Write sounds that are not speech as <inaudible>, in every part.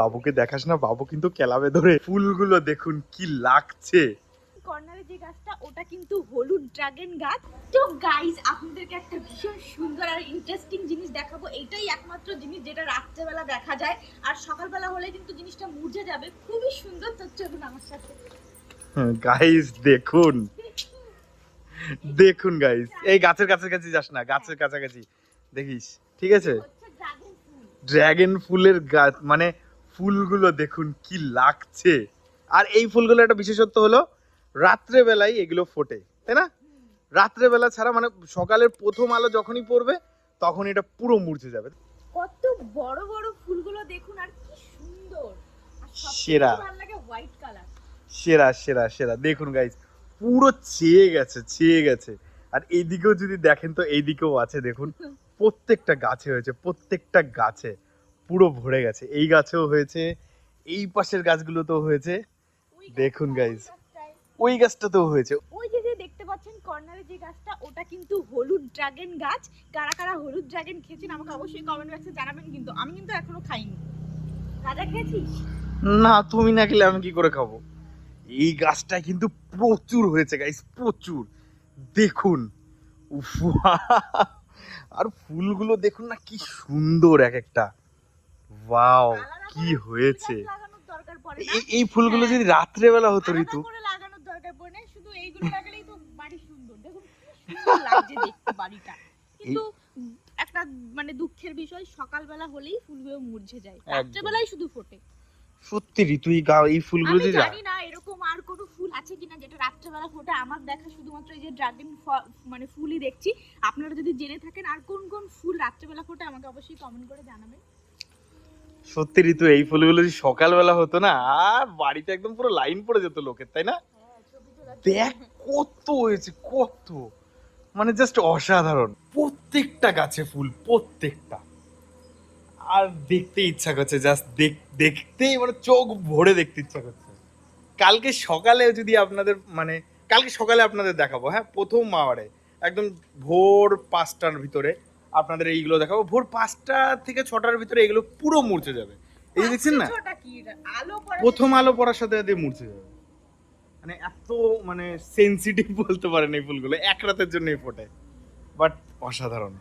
বাবুকে দেখাস না বাবু কিন্তু কেলাবে ধরে ফুলগুলো দেখুন কি লাগছে। কর্নারে যে গাছটা ওটা কিন্তু হলুদ ড্রাগন গাছ। তো গাইস আপনাদেরকে একটা ভীষণ সুন্দর আর ইন্টারেস্টিং জিনিস দেখাবো। এটাই একমাত্র জিনিস যেটা রাত্রেবেলা দেখা যায়। আর সকালবেলা হলে কিন্তু জিনিসটা মুড়ে যাবে। খুবই সুন্দর তো চলুন আমার সাথে। গাইস দেখুন। দেখুন গাইস এই গাছের কাছাকাছি যাস না গাছের কাছাকাছি দেখিস ঠিক আছে? ড্রাগন ফুলের গাছ মানে ফুলগুলো দেখুন কি লাগছে। আর এই ফুলগুলো একটা বিশেষত্ব হলো রাত্রে বেলায় এগুলো ফোটে তাই না? রাত্রে বেলা ছাড়া মানে সকালের প্রথম আলো যখনই পড়বে তখন এটা পুরো মূর্ছে যাবে। কত বড় বড় ফুলগুলো দেখুন আর কি সুন্দর। সেরা। White colour. সেরা সেরা সেরা। দেখুন গাইস পুরো ছেয়ে গেছে ছেয়ে গেছে। আর এইদিকেও যদি দেখেন তো এইদিকেও আছে দেখুন। <laughs> প্রত্যেকটা গাছে হয়েছে প্রত্যেকটা গাছে। পুরো ভরে গেছে। এই গাছেও হয়েছে এই পাশের গাছগুলোতেও হয়েছে। দেখুন guys। ওই গাছটাতেও হয়েছে। ওই যে যে দেখতে পাচ্ছেন কর্নারে যে গাছটা ওটা কিন্তু হলুদ ড্রাগন গাছ। কারা কারা হলুদ ড্রাগন খেয়েছেন আমাকে অবশ্যই কমেন্ট বক্সে জানাবেন কিন্তু আমি কিন্তু এখনও খাইনি। রাজা খেয়েছিস? না তুমি না খেলে আমি কি করে খাব? এই গাছটা কিন্তু প্রচুর হয়েছে গাইস প্রচুর। দেখুন। উফ, আর ফুলগুলো দেখুন না কি সুন্দর এক একটা। ওয়াও কি হয়েছে? এই ফুলগুলো যদি হতো ঋতু। লাগানোর দরকার পড়ে না শুধু এইগুলো লাগালেই তো বাড়ি সুন্দর। দেখুন সুন্দর লাগছে দেখতে বাড়িটা। কিন্তু একটা মানে দুঃখের বিষয় সকালবেলা হলেই ফুলগুলো মুরঝে যায়। একদম। শুধু ফোটে। সত্যি ঋতু এই এই ফুলগুলো যে জানি না এরকম আর কোনো ফুল আছে কিনা যেটা রাত্রেবেলা ফোটে। আমার দেখা শুধুমাত্র এই যে ড্রাগন মানে ফুলই দেখছি। আপনারা যদি জেনে থাকেন আর কোন কোন ফুল রাত্রেবেলা ফোটে আমাকে অবশ্যই কমেন্ট করে জানাবেন। সত্যি ঋতু, এই ফুলগুলো যদি সকালবেলা হতো না, আর বাড়িতে একদম পুরো লাইন পড়ে যেত লোকের, তাই না? দেখ কত হয়েছে, কত। মানে জাস্ট অসাধারণ। প্রত্যেকটা গাছে ফুল, প্রত্যেকটা। আর দেখতে ইচ্ছা করছে জাস্ট দেখ দেখতেই মানে চোখ ভরে দেখতে ইচ্ছা করছে। কালকে সকালে যদি আপনাদের মানে কালকে সকালে আপনাদের দেখাবো হ্যাঁ প্রথম মাওয়ারে, একদম ভোর পাঁচটার ভিতরে। আপনাদের এইগুলো দেখাবো। ভোর পাঁচটা থেকে ছটার ভিতরে এগুলো পুরো মূর্ছে যাবে। এই দেখছেন না? প্রথম আলো পড়ার সাথে সাথে মূর্ছে যাবে। মানে এত মানে সেনসিটিভ বলতে পারেন এই ফুলগুলো এক রাতের জন্যই ফোটে। বাট অসাধারণ।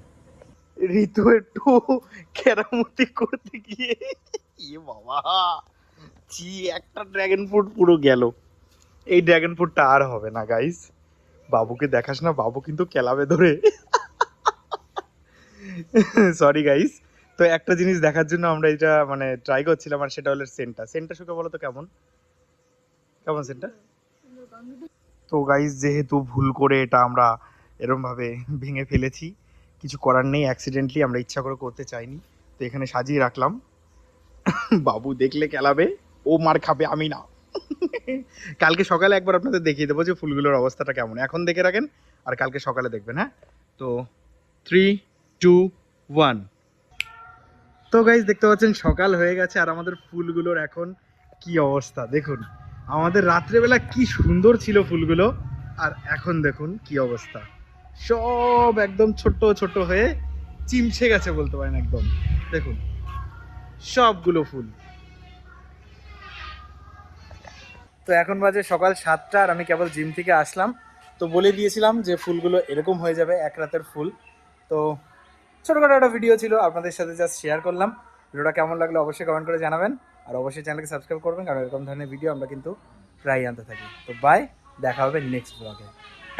ঋতু একটু কেরামতি করতে গিয়ে ইয়ে বাবা জি একটা ড্রাগন ফ্রুট পুরো গেল। এই ড্রাগন ফ্রুটটা আর হবে না গাইস বাবুকে দেখাস না বাবু কিন্তু কেলাবে ধরে। <laughs> সরি গাইস তো একটা জিনিস দেখার জন্য আমরা এটা মানে ট্রাই করছিলাম, আর সেটা হলো সেন্টটা সেন্টটা শুকে বলো তো কেমন? কেমন সেন্টটা তো গাইস যেহেতু ভুল করে এটা আমরা এরম ভাবে ভেঙে ফেলেছি, কিছু করার নেই অ্যাক্সিডেন্টলি আমরা ইচ্ছা করে করতে চাইনি, তো এখানে সাজিয়ে রাখলাম। <laughs> বাবু দেখলে কেলাবে, ও মার খাবে আমি না। <laughs> কালকে সকালে একবার আপনাদের দেখিয়ে দেবো যে ফুলগুলোর অবস্থাটা কেমন। এখন দেখে রাখেন, আর কালকে সকালে দেখবেন হ্যাঁ? তো থ্রি টু ওয়ান তো গাইজ দেখতে পাচ্ছেন সকাল হয়ে গেছে আর আমাদের ফুলগুলোর এখন কি অবস্থা? দেখুন, আমাদের রাত্রেবেলা কি সুন্দর ছিল ফুলগুলো। আর এখন দেখুন কি অবস্থা। সব একদম ছোট্ট ছোট্ট হয়ে চিমছে গেছে বলতে পারেন একদম। দেখুন, সবগুলো ফুল। তো এখন বাজে সকাল সাতটা আর আমি কেবল জিম থেকে আসলাম। তো বলে দিয়েছিলাম যে ফুলগুলো এরকম হয়ে যাবে, এক রাতের ফুল। তো ছোটোখাটো একটা ভিডিও ছিল, আপনাদের সাথে জাস্ট শেয়ার করলাম। ভিডিওটা কেমন লাগল অবশ্যই কমেন্ট করে জানাবেন। আর অবশ্যই চ্যানেলকে সাবস্ক্রাইব করবেন, কারণ এরকম ধরনের ভিডিও আমরা কিন্তু প্রায় আনতে থাকি। তো বাই দেখা হবে নেক্সট ব্লগে